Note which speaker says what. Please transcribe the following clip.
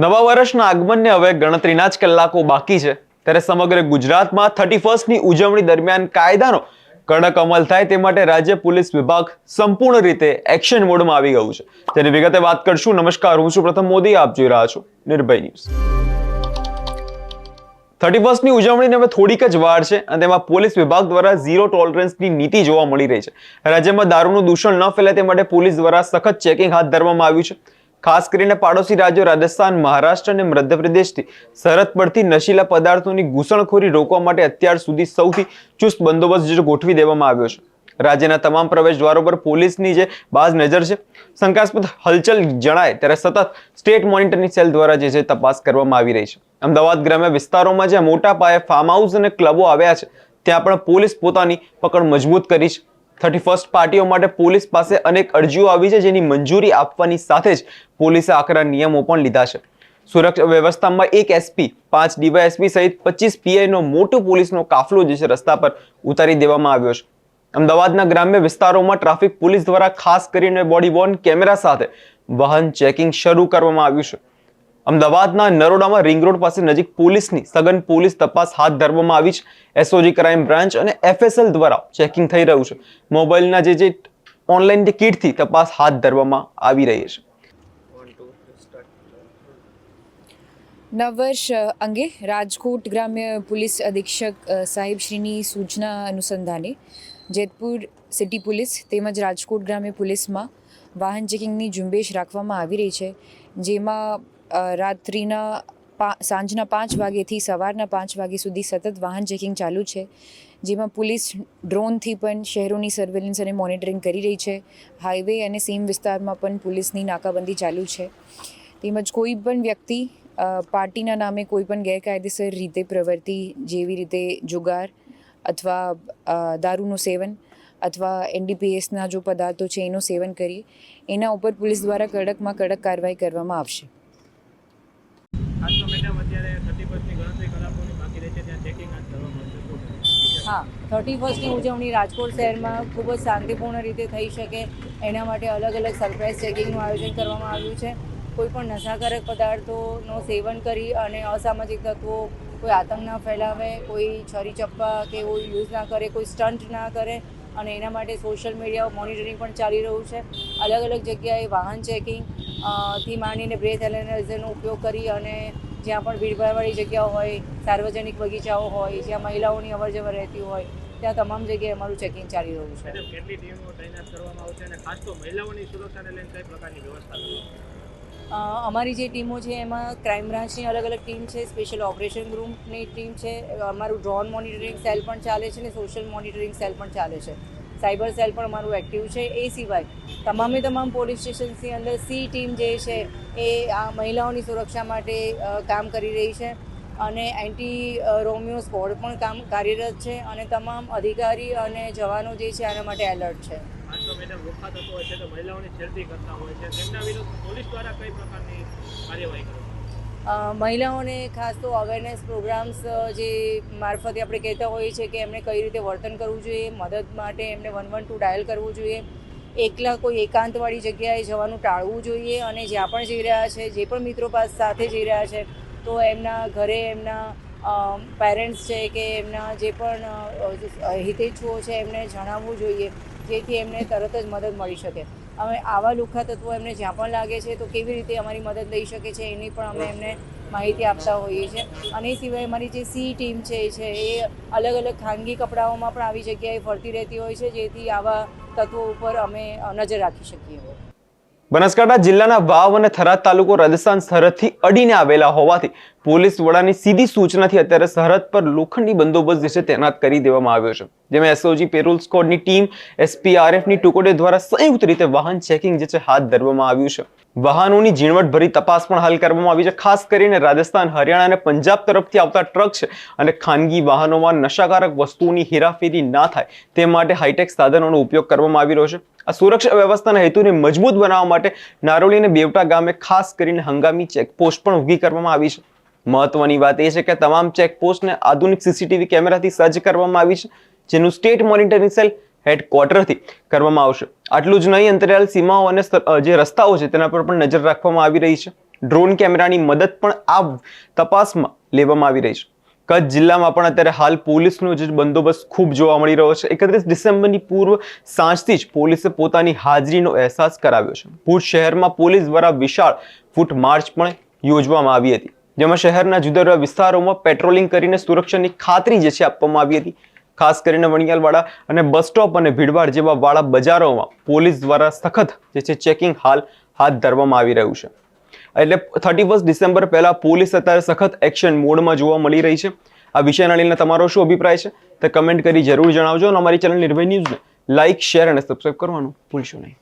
Speaker 1: નવા વર્ષના આગમનને હવે ગણતરીના જ કલાકો બાકી છે. ત્યારે સમગ્ર ગુજરાતમાં થર્ટી ફર્સ્ટની ઉજવણી દરમિયાન કાયદાનો કડક અમલ થાય તે માટે રાજ્ય પોલીસ વિભાગ સંપૂર્ણ રીતે એક્શન મોડમાં આવી ગયું છે. તેની વિગતે વાત કરશું. નમસ્કાર, હું છું પ્રથમ મોદી. આપ જોઈ રહ્યા છો નિર્ભય ન્યૂઝ. થર્ટી ફર્સ્ટની ઉજવણીને હવે થોડીક જ વાર છે અને તેમાં પોલીસ વિભાગ દ્વારા ઝીરો ટોલરન્સની નીતિ જોવા મળી રહી છે. રાજ્યમાં દારૂનું દૂષણ ન ફેલાય તે માટે પોલીસ દ્વારા સખત ચેકિંગ હાથ ધરવામાં આવ્યું છે. ખાસ કરીને પાડોશી રાજ્યો રાજસ્થાન, મહારાષ્ટ્ર અને મધ્યપ્રદેશથી સરહદ પરથી નશીલા પદાર્થોની ઘૂસણખોરી રોકવા માટે અત્યાર સુધી સૌથી ચુસ્ત બંદોબસ્ત ગોઠવી દેવામાં આવ્યો છે. રાજ્યના તમામ પ્રવેશ દ્વારો પર પોલીસની જે બાજ નજર છે, શંકાસ્પદ હલચલ જણાય ત્યારે સતત સ્ટેટ મોનિટરિંગ સેલ દ્વારા જે છે તપાસ કરવામાં આવી રહી છે. અમદાવાદ ગ્રામ્ય વિસ્તારોમાં જ્યાં મોટા પાયે ફાર્મ હાઉસ અને ક્લબો આવ્યા છે, ત્યાં પણ પોલીસ પોતાની પકડ મજબૂત કરી છે. થર્ટી ફર્સ્ટ પાર્ટીઓ માટે પોલીસ પાસે અનેક અરજીઓ આવી છે, જેની મંજૂરી આપવાની સાથે જ પોલીસે આકરા નિયમો પણ લીધા છે. સુરક્ષા વ્યવસ્થામાં એક એસપી પાંચ ડીવાયએસપી સહિત પચીસ પીઆઈનો મોટો પોલીસનો કાફલો જે છે, રસ્તા પર ઉતારી દેવામાં આવ્યો છે. અમદાવાદના ગ્રામ્ય વિસ્તારોમાં ટ્રાફિક પોલીસ દ્વારા ખાસ કરીને બોડી વોર્ન કેમેરા સાથે વાહન ચેકિંગ શરૂ કરવામાં આવ્યું છે. અમદાવાદના નરોડામાં રિંગ રોડ પાસે નજીક પોલીસની સઘન પોલીસ તપાસ હાથ ધરવામાં આવી છે. એસઓજી ક્રાઇમ બ્રાન્ચ અને એફએસએલ દ્વારા ચેકિંગ થઈ રહ્યું છે. મોબાઈલના જે જે ઓનલાઈન જે કીટથી તપાસ હાથ ધરવામાં આવી રહી છે.
Speaker 2: નવ વર્ષ અંગે રાજકોટ ગ્રામ્ય પોલીસ અધિક્ષક સાહેબશ્રીની સૂચના અનુસંધાને જેતપુર સિટી પોલીસ તેમજ રાજકોટ ગ્રામ્ય પોલીસમાં વાહન ચેકિંગની ઝુંબેશ રાખવામાં આવી રહી છે. જેમાં રાત્રિના સાંજના પાંચ વાગ્યેથી સવારના પાંચ વાગ્યા સુધી સતત વાહન ચેકિંગ ચાલુ છે. જેમાં પોલીસ ડ્રોનથી પણ શહેરોની સર્વેલન્સ અને મોનિટરિંગ કરી રહી છે. હાઈવે અને સીમ વિસ્તારમાં પણ પોલીસની નાકાબંધી ચાલુ છે. તેમજ કોઈ પણ વ્યક્તિ પાર્ટીના નામે કોઈ પણ ગેરકાયદેસર રીતે પ્રવૃત્તિ જેવી રીતે જુગાર અથવા દારૂનું સેવન અથવા એનડીપીએસના જો પદાર્થો છે એનું સેવન કરી, એના ઉપર પોલીસ દ્વારા કડકમાં કડક કાર્યવાહી કરવામાં આવશે
Speaker 3: ખાસ તો મેડમ અત્યારે થર્ટી ફર્સ્ટની ગણતરી કલાકોની બાકી રહી છે ત્યાં ચેકિંગ હાથ ધરવામાં આવશે શું
Speaker 4: હા થર્ટી ફર્સ્ટની ઉજવણી રાજકોટ શહેરમાં ખૂબ જ શાંતિપૂર્ણ રીતે થઈ શકે. એના માટે અલગ અલગ સરપ્રાઇઝ ચેકિંગનું આયોજન કરવામાં આવ્યું છે. કોઈ પણ નશાકારક પદાર્થોનું સેવન કરી અને અસામાજિક તત્વો કોઈ આતંક ના ફેલાવે, કોઈ છરી ચપ્પા કે કોઈ યુઝ ના કરે, કોઈ સ્ટન્ટ ના કરે અને એના માટે સોશિયલ મીડિયા મોનિટરિંગ પણ ચાલી રહ્યું છે. અલગ અલગ જગ્યાએ વાહન ચેકિંગથી માંડીને બ્રેથ એનાલાઇઝરનો ઉપયોગ કરી અને જ્યાં પણ ભીડભાડવાળી જગ્યાઓ હોય સાર્વજનિક બગીચાઓ હોય જ્યાં મહિલાઓની અવરજવર રહેતી હોય ત્યાં તમામ જગ્યાએ અમારું ચેકિંગ ચાલી રહ્યું છે.
Speaker 3: કેટલી ટીમો તૈનાત કરવામાં આવશે અને ખાસ તો મહિલાઓની સુરક્ષાને લઈને કઈ પ્રકારની વ્યવસ્થા
Speaker 4: અમારી જે ટીમો છે એમાં ક્રાઇમ બ્રાન્ચની અલગ અલગ ટીમ છે સ્પેશિયલ ઓપરેશન ગ્રુપની ટીમ છે અમારું ડ્રોન મોનિટરિંગ સેલ પણ ચાલે છે અને સોશિયલ મોનિટરિંગ સેલ પણ ચાલે છે. સાયબર સેલ પણ અમારું એક્ટિવ છે. એ સિવાય તમામે તમામ પોલીસ સ્ટેશન્સની અંદર સી ટીમ જે છે એ આ મહિલાઓની સુરક્ષા માટે કામ કરી રહી છે અને એન્ટી રોમિયો સ્કોડ પણ કામ કાર્યરત છે અને તમામ અધિકારી અને જવાનો જે છે આના માટે એલર્ટ છે.
Speaker 3: મહિલાઓની કરતા હોય છે. પોલીસ દ્વારા કઈ પ્રકારની કાર્યવાહી
Speaker 4: મહિલાઓને ખાસ તો અવેરનેસ પ્રોગ્રામ્સ જે મારફતે આપણે કહેતા હોઈએ છીએ કે એમને કઈ રીતે વર્તન કરવું જોઈએ, મદદ માટે એમને વન વન ટુ ડાયલ કરવું જોઈએ, એકલા કોઈ એકાંતવાળી જગ્યાએ જવાનું ટાળવું જોઈએ અને જ્યાં પણ જઈ રહ્યા છે, જે પણ મિત્રો પાસે સાથે જઈ રહ્યા છે, તો એમના ઘરે એમના પેરેન્ટ્સ છે કે એમના જે પણ હિતેચ્છુઓ છે એમને જણાવવું જોઈએ, જેથી એમને તરત જ મદદ મળી શકે. હવે આવા લુખ્ખા તત્વો એમને જ્યાં પણ લાગે છે તો કેવી રીતે અમારી મદદ લઈ શકે છે એની પણ અમે એમને માહિતી આપતા હોઈએ છીએ. અને એ સિવાય અમારી જે સી ટીમ છે, એ છે, એ અલગ અલગ ખાનગી કપડાઓમાં પણ આવી જગ્યાએ ફરતી રહેતી હોય છે, જેથી આવા તત્વો ઉપર અમે નજર રાખી શકીએ.
Speaker 1: બનાસકાંઠા જિલ્લાના વાવ અને થરાદ તાલુકો રાજસ્થાન સરહદથી અડીને આવેલા હોવાથી પોલીસ વડાની સીધી સૂચનાથી અત્યારે સરહદ પર લોખંડી બંદોબસ્ત જે છે તૈનાત કરી દેવામાં આવ્યો છે. જેમાં એસઓજી પેરોલ સ્કોડની ટીમ એસપીઆરએફની ટુકડીઓ દ્વારા સંયુક્ત રીતે વાહન ચેકિંગ જે છે હાથ ધરવામાં આવ્યું છે. વાહનોની ઝીણવટભરી તપાસ પણ હાલ કરવામાં આવી છે. ખાસ કરીને રાજસ્થાન, હરિયાણા અને પંજાબ તરફથી આવતા ટ્રક છે અને ખાનગી વાહનોમાં નશાકારક વસ્તુઓની હેરાફેરી ના થાય તે માટે હાઈટેક સાધનોનો ઉપયોગ કરવામાં આવી રહ્યો છે. આ સુરક્ષા વ્યવસ્થાના હેતુને મજબૂત બનાવવા માટે નારોલી અને બેવટા ગામે ખાસ કરીને હંગામી ચેકપોસ્ટ પણ ઊભી કરવામાં આવી છે. મહત્વની વાત એ છે કે તમામ ચેકપોસ્ટને આધુનિક સીસીટીવી કેમેરાથી સજ્જ કરવામાં આવી છે, જેનું સ્ટેટ મોનિટરિંગ સેલ હેડક્વાર્ટરથી કરવામાં આવશે. આટલું જ નહીં, અંતરિયાળ સીમાઓ અને જે રસ્તાઓ છે તેના પર પણ નજર રાખવામાં આવી રહી છે. ડ્રોન કેમેરાની મદદ પણ આ તપાસમાં લેવામાં આવી રહી છે. કચ્છ જિલ્લામાં પણ અત્યારે હાલ પોલીસનો જે બંદોબસ્ત ખૂબ જોવા મળી રહ્યો છે. એકત્રીસ ડિસેમ્બરની પૂર્વ સાંજથી જ પોલીસે પોતાની હાજરીનો અહેસાસ કરાવ્યો છે. ભુજ શહેરમાં પોલીસ દ્વારા વિશાળ ફૂટ માર્ચ પણ યોજવામાં આવી હતી. જેમાં શહેરના જુદા જુદા વિસ્તારોમાં પેટ્રોલિંગ કરીને સુરક્ષાની ખાતરી જે છે આપવામાં આવી હતી. ખાસ કરીને વણિયાલવાડા અને બસ સ્ટોપ અને ભીડભાડ જેવા વાળા બજારોમાં પોલીસ દ્વારા સખત જે છે ચેકિંગ હાલ હાથ ધરવામાં આવી રહ્યું છે. એટલે થર્ટી ફર્સ્ટ ડિસેમ્બર પહેલાં પોલીસ અત્યારે સખત એક્શન મોડમાં જોવા મળી રહી છે. આ વિષયના લઈને તમારો શું અભિપ્રાય છે? તે કમેન્ટ કરી જરૂર જણાવજો અને અમારી ચેનલ નિર્ભય ન્યૂઝને લાઇક શેર અને સબસ્ક્રાઈબ કરવાનું ભૂલશો નહીં.